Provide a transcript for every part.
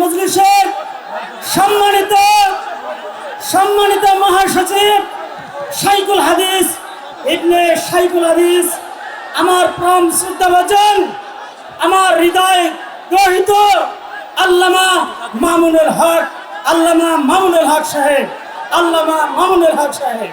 মজলিসের সম্মানিত সম্মানিত মহাসচিব শাইকুল হাদিস ইবনে শাইকুল হাদিস, আমার প্রাণ শ্রদ্ধাভাজন আমার হৃদয় গ্রহিত আল্লামা মামুনুল হক, আল্লামা মামুনুল হক সাহেব, আল্লামা মামুনুল হক সাহেব।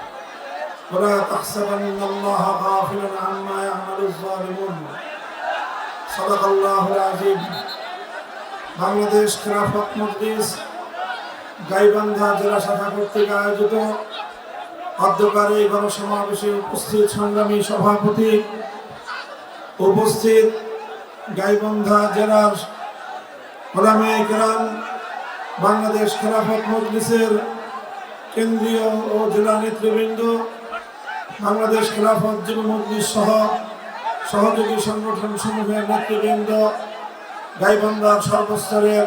ولا تحسبن الله غافلا عما يعمل الظالمون صدق الله العظيم বাংলাদেশ খেলাফত মজলিস গাইবান্ধা জেলা শাখা কর্তৃক আয়োজিত অধ্যকার এই গণসমাবেশে উপস্থিত সংগ্রামী সভাপতি উপস্থিত গাইবান্ধা জেলার ওলামে কেরাম বাংলাদেশ খেলাফত মজলিসের কেন্দ্রীয় ও জেলা নেতৃবৃন্দ বাংলাদেশ খেলাফত মজলিস সহ সহযোগী সংগঠন সমূহের নেতৃবৃন্দ, গাইবান্ধার সর্বস্তরের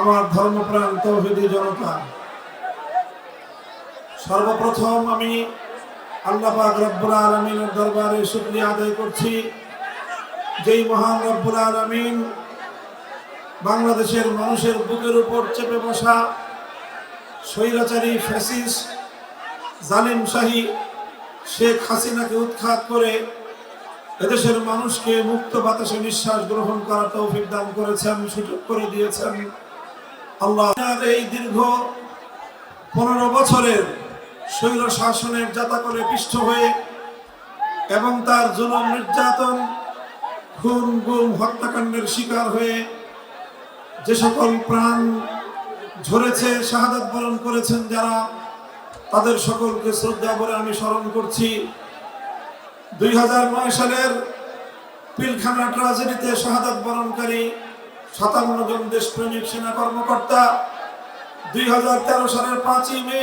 আমার ধর্মপ্রাণ তৌহিদি জনতা। সর্বপ্রথম আমি আল্লাহ পাক রব্বুল আলমিনের দরবারে শুক্রিয়া আদায় করছি। যেই মহান রব্বুল আলমিন বাংলাদেশের মানুষের বুকের উপর চেপে বসা স্বৈরাচারী ফ্যাসিস জালিম শাহী শেখ হাসিনাকে উৎখাত করে এদেশের মানুষকে মুক্ত বাতাসে নিঃশ্বাস গ্রহণ করার তৌফিক দান করেছেন, সুযোগ করে দিয়েছেন। আল্লাহ এই দীর্ঘ পনেরো বছরের স্বৈর শাসনের যাতা করে পিষ্ট হয়ে এবং তার জুলুম নির্যাতন, খুন, গুম, হত্যাকাণ্ডের শিকার হয়ে যে সকল প্রাণ ঝরেছে, শাহাদাত বরণ করেছেন যারা তাদের সকলকে শ্রদ্ধা করে আমি স্মরণ করছি। দুই হাজার নয় সালের পিলখানা ট্রাজেডিতে শাহাদাত বরণকারী সাতান্ন জন দেশপ্রেমিক সেনা কর্মকর্তা দুই হাজার তেরো সালের পাঁচই মে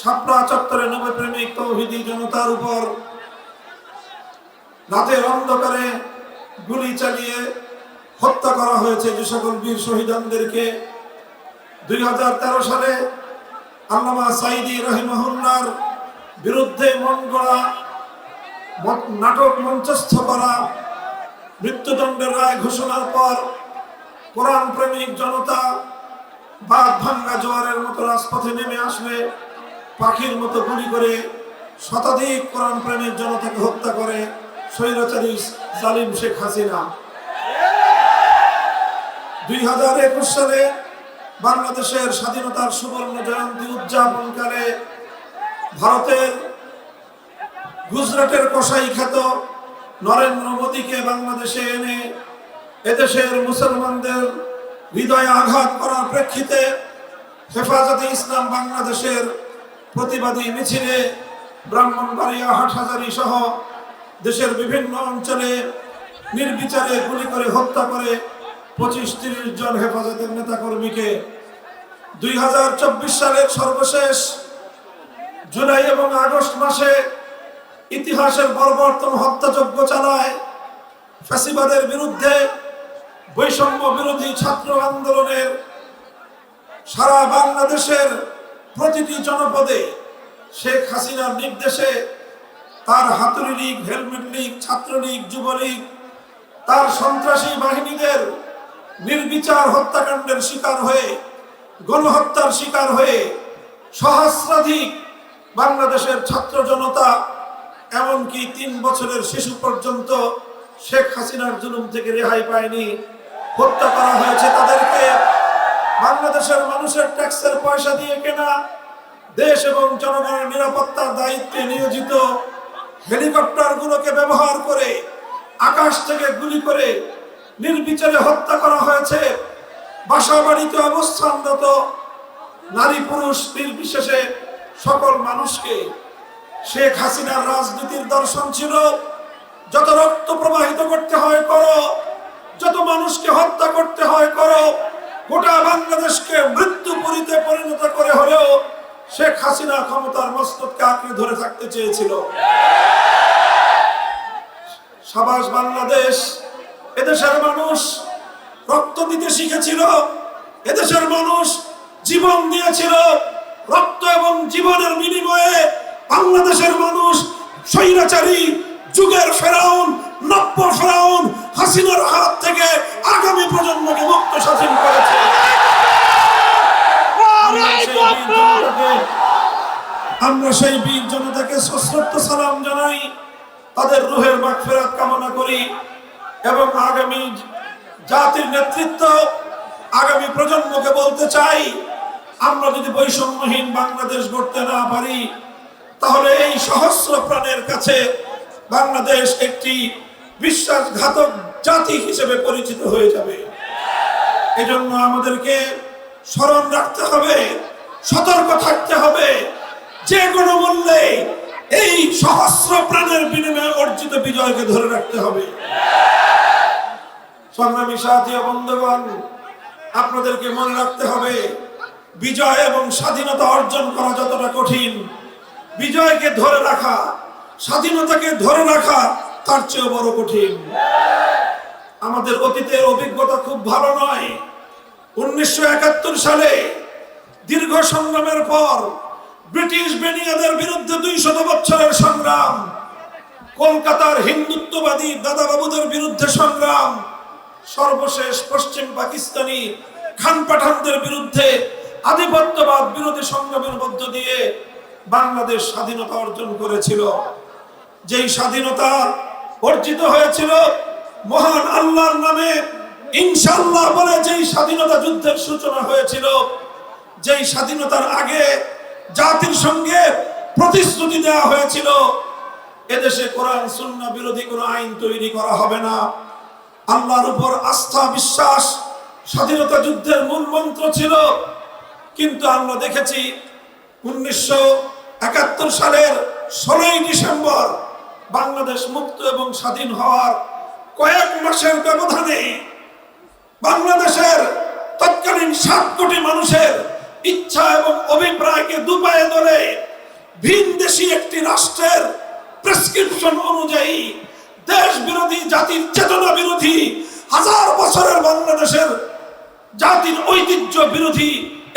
সাপড়া চত্বরে নবপ্রেমিক তৌহিদি জনতার উপর রাতের অন্ধকারে গুলি চালিয়ে হত্যা করা হয়েছে যে সকল বীর শহীদানদেরকে দুই হাজার তেরো সালে আল্লামা সাইদি রহিমাহুল্লার বিরুদ্ধে মন গড়া নাটক মঞ্চস্থ করা, মৃত্যুদণ্ডের রায় ঘোষণার পর কোরআন প্রেমিক জনতা বাঘ ভাঙ্গা জোয়ারের মতো রাজপথে নেমে আসলে পাখির মতো গুলি করে শতাধিক কোরআন প্রেমিক জনতাকে হত্যা করে স্বৈরাচারী জালিম শেখ হাসিনা। দুই হাজার একুশ সালে বাংলাদেশের স্বাধীনতার সুবর্ণ জয়ন্তী উদযাপনকালে ভারতের গুজরাটের কসাই খ্যাত নরেন্দ্র মোদীকে বাংলাদেশে এনে এদেশের মুসলমানদের হৃদয়ে আঘাত করার প্রেক্ষিতে হেফাজতে ইসলাম বাংলাদেশের প্রতিবাদী মিছিলে ব্রাহ্মণবাড়িয়া, হাটহাজারি সহ দেশের বিভিন্ন অঞ্চলে নির্বিচারে গুলি করে হত্যা করে পঁচিশ তিরিশ জন হেফাজতের নেতাকর্মীকে দুই হাজার চব্বিশ সালের সর্বশেষ জুলাই এবং আগস্ট মাসে ইতিহাসের বর্বর্তন হত্যাযজ্ঞ চালায়। ফ্যাসিবাদের বিরুদ্ধে বৈষম্য বিরোধী ছাত্র আন্দোলনের সারা বাংলাদেশের প্রতিটি জনপদে শেখ হাসিনার নির্দেশে তার হাতুড়ি league, helmet league Chhatra League Jubo League তার সন্ত্রাসী বাহিনীদের নির্বিচার হত্যাকাণ্ডের শিকার হয়ে, গণহত্যার শিকার হয়ে সহস্রাধিক বাংলাদেশের ছাত্র জনতা, এমনকি তিন বছরের শিশু পর্যন্ত শেখ হাসিনার জুলুম থেকে রেহাই পায়নি। হত্যা করা হয়েছে তাদেরকে। বাংলাদেশের মানুষের ট্যাক্সের পয়সা দিয়ে কেনা, দেশ এবং জনগণের নিরাপত্তার দায়িত্বে নিয়োজিত হেলিকপ্টারগুলোকে ব্যবহার করে, আকাশ থেকে গুলি করে নির্বিচারে হত্যা করা হয়েছে। বাসা বাড়িতে অবস্থানরত নারী পুরুষ নির্বিশেষে সকল মানুষকে। শেখ হাসিনার রাজনীতির দর্শন ছিল, যত রক্ত প্রবাহিত করতে হয় করো, যত মানুষকে হত্যা করতে হয় করো, গোটা বাংলাদেশকে মৃত্যু মৃত্যুপুরীতে পরিণত করে হলেও শেখ হাসিনা ক্ষমতার মস্তককে আঁকড়ে ধরে থাকতে চেয়েছিল। সাবাস বাংলাদেশ এদেশের মানুষ রক্ত দিতে শিখেছিল, এদেশের মানুষ জীবন দিয়েছিল। রক্ত এবং জীবনের বিনিময়ে বাংলাদেশের মানুষ স্বৈরাচারী যুগের ফেরাউন, নব্য ফেরাউন হাসিনার হাত থেকে আগামী প্রজন্মকে মুক্ত স্বাধীন করেছে। আমরা সেই বীর জনতাকে- সশ্রদ্ধ সালাম জানাই, তাদের রুহের মাগফিরাত কামনা করি। এবং আগামী জাতির নেতৃত্ব আগামী প্রজন্মকে বলতে চাই, আমরা যদি বৈষম্যহীন বাংলাদেশ গড়তে না পারি, তাহলে এই সহস্র প্রাণের কাছে বাংলাদেশ একটি বিশ্বাসঘাতক জাতি হিসেবে পরিচিত হয়ে যাবে। এজন্য আমাদেরকে স্মরণ রাখতে হবে, সতর্ক থাকতে হবে, যে কোনো মূল্যে এই সহস্র প্রাণের বিনিময়ে অর্জিত বিজয়কে ধরে রাখতে হবে। সংগ্রামী সাথী বন্ধুগণ, আপনাদেরকে মনে রাখতে হবে, বিজয় এবং স্বাধীনতা অর্জন করা যতটা কঠিন, বিজয়কে ধরে রাখা, স্বাধীনতাকে ধরে রাখা তার চেয়েও বড় কঠিন। আমাদের অতীতের অভিজ্ঞতা খুব ভালো নয়। উনিশশো সালে দীর্ঘ সংগ্রামের পর ব্রিটিশ বেনিয়াদের বিরুদ্ধে দুই শত বছরের সংগ্রাম, কলকাতার হিন্দুত্ববাদী দাদাবাবুদের বিরুদ্ধে সংগ্রাম সর্বশেষ পশ্চিম পাকিস্তানি খান পাঠানদের বিরুদ্ধে আধিপত্যবাদ বিরোধী সংগ্রামের মধ্য দিয়ে বাংলাদেশ স্বাধীনতা অর্জন করেছিল। যেই স্বাধীনতা অর্জিত হয়েছিল, মহান আল্লাহর নামে ইনশাল্লাহ বলে যেই স্বাধীনতা যুদ্ধের সূচনা হয়েছিল, যেই স্বাধীনতার আগে জাতির সঙ্গে প্রতিশ্রুতি দেওয়া হয়েছিল, এদেশে কোরআন, সুন্নাহ বিরোধী কোনো আইন তৈরি করা হবে না। আল্লাহর উপর আস্থা, বিশ্বাস, স্বাধীনতা যুদ্ধের মূল মন্ত্র ছিল। কিন্তু আমরা দেখেছি উনিশশো একাত্তর সালের ষোলোই ডিসেম্বর বাংলাদেশ মুক্ত এবং স্বাধীন হওয়ার কয়েক মাসের ব্যবধানে বাংলাদেশের তৎকালীন সাত কোটি মানুষের ইচ্ছা এবং অভিপ্রায়কে দুপায়ে ধরে ভিন দেশি একটি রাষ্ট্রের প্রেসক্রিপশন অনুযায়ী দেশ বিরোধী জাতির চেতনা বিরোধী, হাজার বছরের বাংলাদেশের জাতির ঐতিহ্য বিরোধী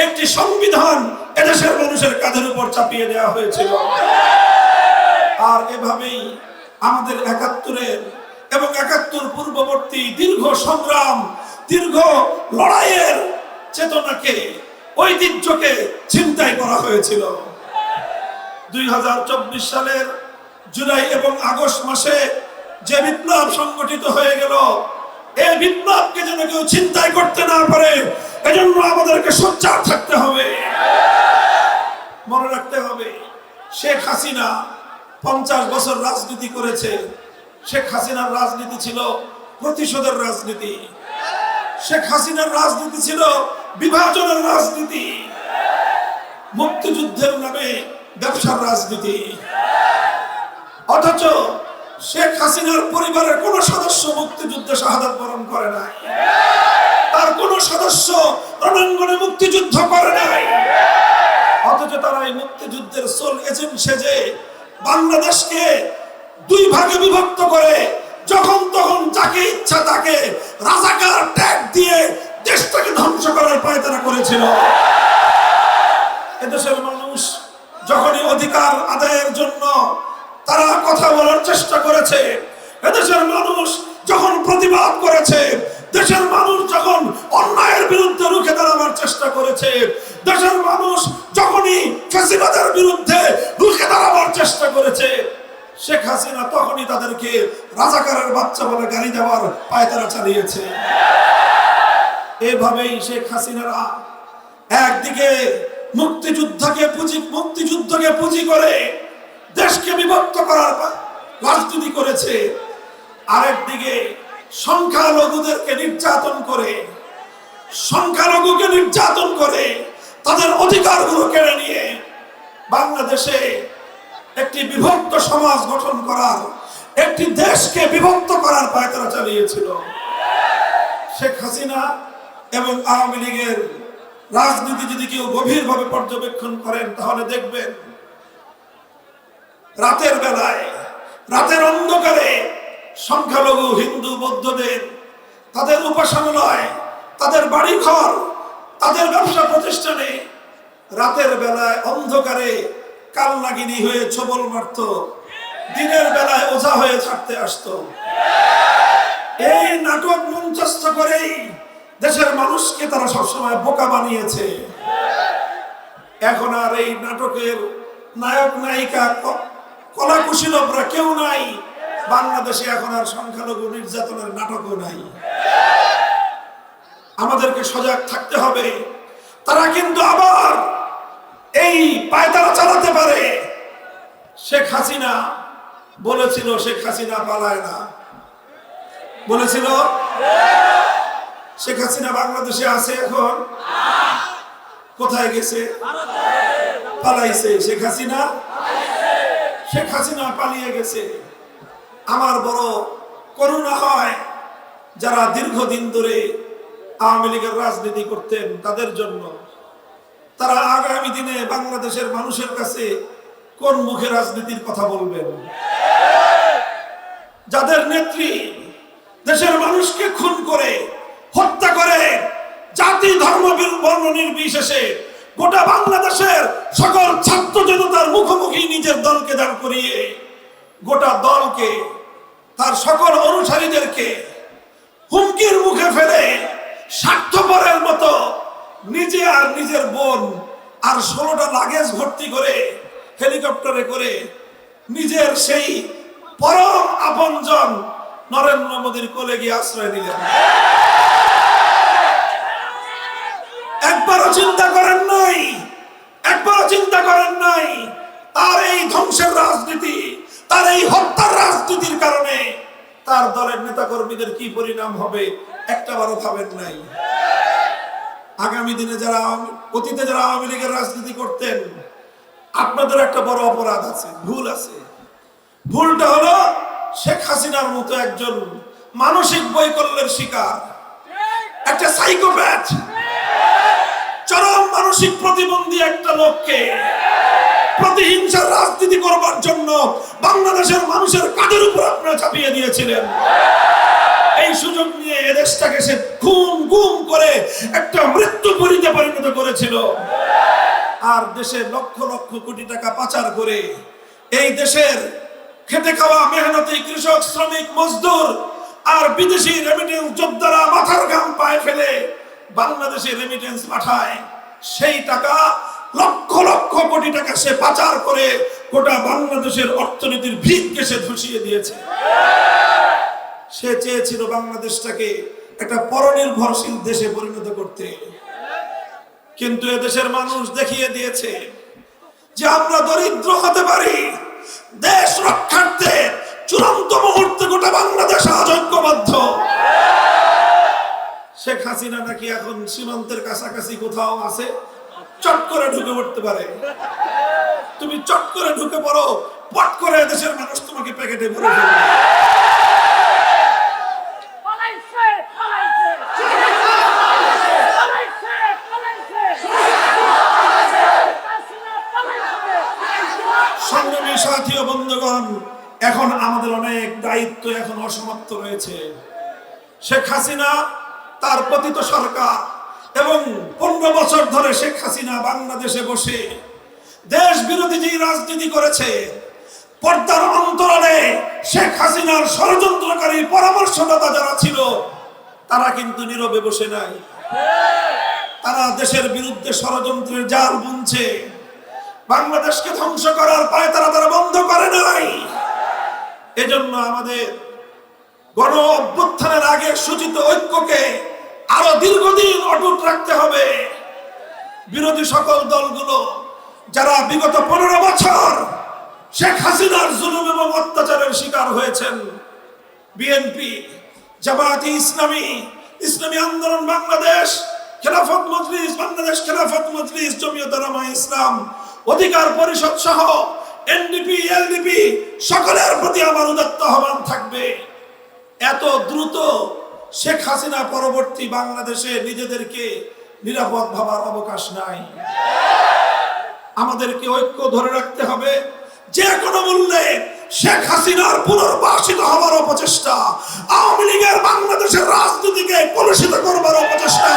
একটি সংবিধান এদেশের মানুষের কাঁধের উপর চাপিয়ে দেওয়া হয়েছিল। আর এভাবেই আমাদের একাত্তরের এবং একাত্তর পূর্ববর্তী দীর্ঘ সংগ্রাম, দীর্ঘ লড়াইয়ের চেতনাকে, ঐতিহ্যকে ছিনতাই করা হয়েছিল। দুই হাজার চব্বিশ সালের জুলাই এবং আগস্ট মাসে যে বিপ্লব সংগঠিত হয়ে গেল, এই বিপ্লবকে যেন কেউ চিন্তাই করতে না পারে, এজন্য আমাদেরকে সোচ্চার থাকতে হবে। মনে রাখতে হবে, শেখ হাসিনা পঞ্চাশ বছর রাজনীতি করেছে। শেখ হাসিনার রাজনীতি ছিল প্রতিশোধের রাজনীতি। শেখ হাসিনার রাজনীতি ছিল বিভাজনের রাজনীতি। মুক্তিযুদ্ধের নামে ব্যবসার রাজনীতি। অথচ শেখ হাসিনার পরিবারের কোন সদস্য মুক্তিযুদ্ধে শাহাদাত বরণ করে নাই। তার কোন সদস্য রণাঙ্গনে মুক্তিযুদ্ধ করে নাই। অথচ তারা এই মুক্তিযুদ্ধের সোল এজেন্ট সেজে বাংলাদেশকে দুই ভাগে বিভক্ত করে যখন তখন যাকে ইচ্ছা তাকে রাজাকার ট্যাগ দিয়ে দেশটাকে ধ্বংস করার পায়তারা করেছিল। এদেশের মানুষ যখনই অধিকার আদায়ের জন্য তারা কথা বলার চেষ্টা করেছে। এদেশের মানুষ যখন প্রতিবাদ করেছে, দেশের মানুষ যখন অন্যায়ের বিরুদ্ধে রুখে দাঁড়াবার চেষ্টা করেছে, দেশের মানুষ যখনই ফেসিবাদের বিরুদ্ধে রুখে দাঁড়াবার চেষ্টা করেছে, শেখ হাসিনা তখনই তাদেরকে রাজাকারের বাচ্চা বলে গালি দেওয়ার পায়তারা চালিয়েছে। এভাবেই শেখ হাসিনারা একদিকে মুক্তিযুদ্ধকে পুঁজি মুক্তিযুদ্ধকে পুঁজি করে দেশকে বিভক্ত করার রাজনীতি করেছে আরেকদিকে সংখ্যালঘুদেরকে নির্যাতন করে, সংখ্যালঘুকে নির্যাতন করে তাদের অধিকারগুলো কেড়ে নিয়ে বাংলাদেশে একটি বিভক্ত সমাজ গঠন করার, একটি দেশকে বিভক্ত করার পায়তারা চালিয়েছিল। শেখ হাসিনা এবং আওয়ামী লীগের রাজনীতি যদি কেউ গভীরভাবে পর্যবেক্ষণ করেন, তাহলে দেখবেন রাতের বেলায়, রাতের অন্ধকারে সংখ্যালঘু হিন্দু বৌদ্ধদের তাদের উপাসনালয় তাদের বাড়িঘর, তাদের ব্যবসা প্রতিষ্ঠানে রাতের বেলায় অন্ধকারে কালনাগিনী হয়ে ছবল মারত, দিনের বেলায় ওঝা হয়ে ছাড়তে আসতো। এই নাটক মঞ্চস্থ করেই দেশের মানুষকে তারা সবসময় বোকা বানিয়েছে। এখন আর এই নাটকের নায়ক নায়িকা কলা কুশীলভরা কেউ নাই। বাংলাদেশে এখন আর সংখ্যালঘু নির্যাতনের নাটকও নাই। আমাদেরকে সজাগ থাকতে হবে। তারা কিন্তু আবার এই পায়তারা চালাতে পারে। শেখ হাসিনা বলেছিল, শেখ হাসিনা পালায় না। বলেছিল? শেখ হাসিনা বাংলাদেশে আছে এখন? কোথায় গেছে? পালাইছে। শেখ হাসিনা শেখ হাসিনা পালিয়ে গেছে। আমার বড় করুণা হয় যারা দীর্ঘদিন ধরে আওয়ামী লীগের রাজনীতি করতেন তাদের জন্য। তারা আগামী দিনে বাংলাদেশের মানুষের কাছে কোন মুখে রাজনীতির কথা বলবেন? যাদের নেত্রী দেশের মানুষকে খুন করে, হত্যা করে, জাতি ধর্ম বীর- বর্ণ নির্বিশেষে গোটা বাংলাদেশের সকল ছাত্র জনতার মুখোমুখি নিজের দলকে দাঁড় করিয়ে, গোটা দলকে, তার সকল অনুসারীদেরকে হুমকির মুখে ফেলে স্বার্থপরের মতো নিজে আর নিজের বোন আর ষোলোটা লাগেজ ভর্তি করে, হেলিকপ্টারে করে নিজের সেই পরম আপনজন নরেন্দ্র মোদীর কোলে গিয়ে আশ্রয় নিলেন একবারও চিন্তা করেন নাই একবারও চিন্তা করেন নাই তার এই ধ্বংসের রাজনীতি তার এই হত্যার রাজনীতির কারণে দলের নেতাকর্মীদের কি পরিণাম হবে? একটা বারও ভাবেন নাই। আগামী দিনে যারা অতীতে যারা আওয়ামী লীগের রাজনীতি করতেন, আপনাদের একটা বড় অপরাধ আছে, ভুল আছে। ভুলটা হলো শেখ হাসিনার মতো একজন মানসিক বৈকল্যের শিকার। একটা সাইকোপ্যাথ। চরম মানসিক প্রতিবন্ধী একটা লোককে প্রতিহিংসার রাজনীতি করবার জন্য বাংলাদেশের মানুষের কাঁধের উপর আপনারা চাপিয়ে দিয়েছিলেন। এই সুযোগ নিয়ে এদেশটাকে সে খুন গুম করে একটা মৃত্যু পরিতে পরিণত করেছিল। আর দেশে লক্ষ লক্ষ কোটি টাকা পাচার করে এই দেশের খেটে খাওয়া মেহনতি কৃষক, শ্রমিক, মজদুর আর বিদেশি রেমিটেন্স যোদ্ধারা মাথার ঘাম পায়ে ফেলে বাংলাদেশে রেমিটেন্স পাঠায়। সেই টাকা লক্ষ লক্ষ কোটি টাকা সে পাচার করে গোটা বাংলাদেশের অর্থনীতির ভিতকে সে ধসিয়ে দিয়েছে। সে চেয়েছিল বাংলাদেশটাকে একটা পরনির্ভরশীল দেশে পরিণত করতে। কিন্তু এদেশের মানুষ দেখিয়ে দিয়েছে যে আমরা দরিদ্র হতে পারি। দেশ রক্ষার্থে চূড়ান্ত মুহূর্তে গোটা বাংলাদেশ আজ শেখ হাসিনা নাকি এখন সীমান্তের কাছাকাছি কোথাও আছে? চট করে ঢুকে পড়তে পারে। তুমি চট করে ঢুকে পড়ো, পট করে দেশের মানুষ তোমাকে প্যাকেটে ভরে ফেলবে। বন্ধুগণ, এখন আমাদের অনেক দায়িত্ব এখন অসমাপ্ত রয়েছে। শেখ হাসিনা, তার পতিত সরকার এবং পনেরো বছর ধরে শেখ হাসিনা বাংলাদেশে বসে দেশ বিরোধী যে রাজনীতি করেছে, পর্দার অন্তরালে শেখ হাসিনার ষড়যন্ত্রকারী পরামর্শদাতা যারা ছিল, তারা কিন্তু নীরবে বসে নাই। তারা দেশের বিরুদ্ধে ষড়যন্ত্রের জাল বুনছে। বাংলাদেশকে ধ্বংস করার পায় তারা তারা বন্ধ করে নাই। এজন্য আমাদের গণ অভ্যুত্থানের আগে সূচিত ঐক্যকে আরও দীর্ঘদিন অটুট রাখতে হবে। বিরোধী সকল দলগুলো যারা বিগত পনেরো বছর শেখ হাসিনার জুলুম এবং অত্যাচারের শিকার হয়েছেন, বিএনপি, জামায়াতে ইসলামী ইসলামী আন্দোলন বাংলাদেশ, খেলাফত মজলিস, বাংলাদেশ খেলাফত মজলিস, জমিয়ত রামা ইসলাম, অধিকার পরিষদ সহ এনডিপি, এলডিপি সকলের প্রতি আমার উদাত্ত আহ্বান থাকবে। এত দ্রুত শেখ হাসিনা পরবর্তী বাংলাদেশে নিজেদেরকে নিরাপদ ভাবার অবকাশ নাই। আমাদেরকে ঐক্য ধরে রাখতে হবে। যে কোনো মূল্যে শেখ হাসিনার পুনর্বাসিত হওয়ার অপচেষ্টা, আওয়ামী লীগের বাংলাদেশের রাজনীতিকে কলুষিত করবার অপচেষ্টা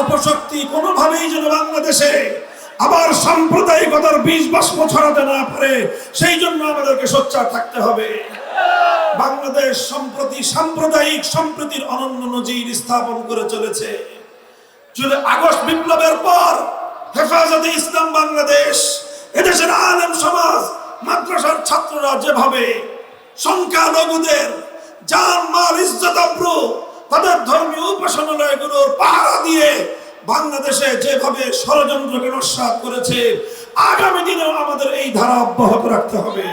অপশক্তি কোনোভাবেই যেন বাংলাদেশে আবার সাম্প্রদায়িকতার বীজ বাষ্প ছড়াতে না পারে, সেই জন্য আমাদেরকে সোচ্চার থাকতে হবে। বাংলাদেশ সম্প্রতি সাম্প্রদায়িক সম্প্রীতির অনন্য নজির স্থাপন করে চলেছে। জুলাই আগস্ট বিপ্লবের পর হেফাজতে ইসলাম বাংলাদেশ, এদেশের আলেম সমাজ, মাদ্রাসার ছাত্ররা যেভাবে সংখ্যালঘুদের জান মাল ইজ্জত তাদের ধর্মীয় উপাসনালয়গুলোর পাহারা দিয়ে বাংলাদেশে যেভাবে ষড়যন্ত্রকে নস্বাত করেছে, আগামী দিনেও আমাদের এই ধারা অব্যাহত রাখতে হবে।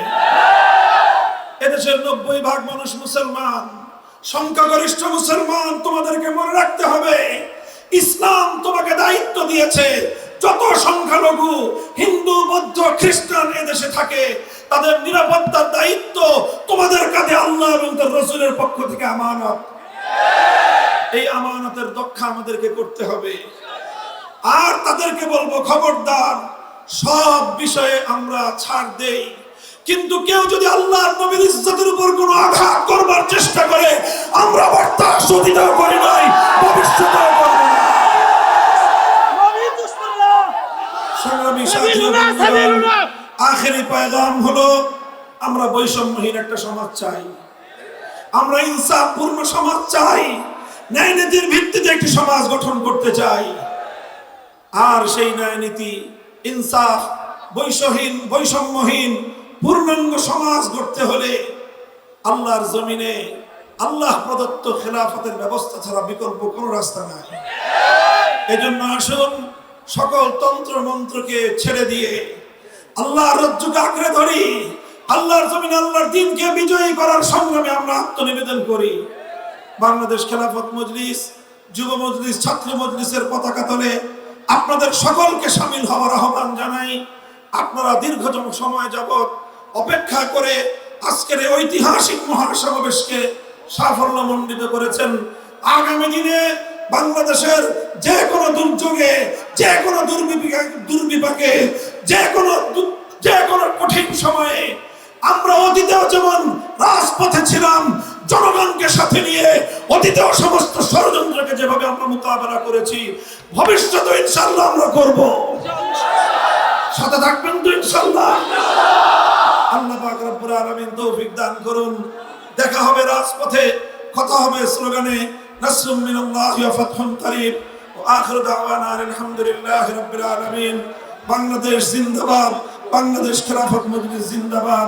এদেশের নব্বই ভাগ মানুষ মুসলমান, সংখ্যাগরিষ্ঠ মুসলমান তোমাদেরকে মনে রাখতে হবে, ইসলাম তোমাকে দায়িত্ব দিয়েছে, যত সংখ্যালঘু, হিন্দু, বৌদ্ধ, খ্রিস্টান এদেশে থাকে, তাদের নিরাপত্তার দায়িত্ব তোমাদের কাঁধে আল্লাহ এবং তার রসুলের পক্ষ থেকে আমানত। এই আমানতের দক্ষা আমাদেরকে করতে হবে। আর তাদেরকে বলব খবরদার সব বিষয়ে আমরা ছাড় দেই। কিন্তু কেউ যদি আল্লাহর নবীর ইজ্জতের উপর কোনো আঘাত করবার চেষ্টা করে আমরা বর্তাস অতীতেও করি নাই ভবিষ্যতেও করব না সংগ্রামী আখেরি পায়গাম হলো আমরা বৈষম্যহীন একটা সমাজ চাই। আমরা ইনসাফ, পূর্ণ সমাজ চাই। ন্যায় নীতির ভিত্তিতে একটি সমাজ গঠন করতে চাই। আর সেই ন্যায় নীতি, ইনসাফ, বৈষহীন, বৈষম্যহীন, পূর্ণাঙ্গ সমাজ গড়তে হলে আল্লাহর জমিনে আল্লাহ প্রদত্ত খেলাফতের ব্যবস্থা ছাড়া বিকল্প কোনো রাস্তা নাই। এজন্য আসুন, সকল তন্ত্র মন্ত্রকে ছেড়ে দিয়ে আল্লাহ রজ্জুকে আঁকড়ে ধরি। আল্লাহর জমিনে আল্লাহর দিনকে বিজয়ী করার সংগ্রামে আমরা আত্মনিবেদন করি। বাংলাদেশ খেলাফত মজলিস, যুব মজলিস, ছাত্র মজলিসের পতাকা তলে আপনাদের সকলকে সামিল হওয়ার আহ্বান জানাই। আপনারা দীর্ঘতম সময় যাবত অপেক্ষা করে আজকের ঐতিহাসিক মহাসমাবেশকে সাফল্য মণ্ডিত করেছেন। আগামী দিনে বাংলাদেশের যে কোনো দুর্যোগে, যে কোনো দুর্বিপাকে যে কোনো যে কোনো কঠিন সময়ে আমরা অতীতেও যেমন রাজপথে ছিলাম, জনগণকে সাথে নিয়ে অতীতেও সমস্ত ষড়যন্ত্রকে যেভাবে আমরা মোকাবেলা করেছি ভবিষ্যতে ইনশাল্লাহ আমরা করব। সাথে থাকবেন তো ইনশাল্লাহ আল্লাহ পাক রব্বুল আলামিন তৌফিক দান করুন। দেখা হবে রাজপথে, কথা হবে স্লোগানে, নাসরুম মিনাল্লাহ ওয়া ফাতহুন করিব। ওয়া আখিরু দাওয়ানা আলহামদুলিল্লাহি রাব্বিল আলামিন। বাংলাদেশ জিন্দাবাদ, বাংলাদেশ খেলাফত মজলিস জিন্দাবাদ।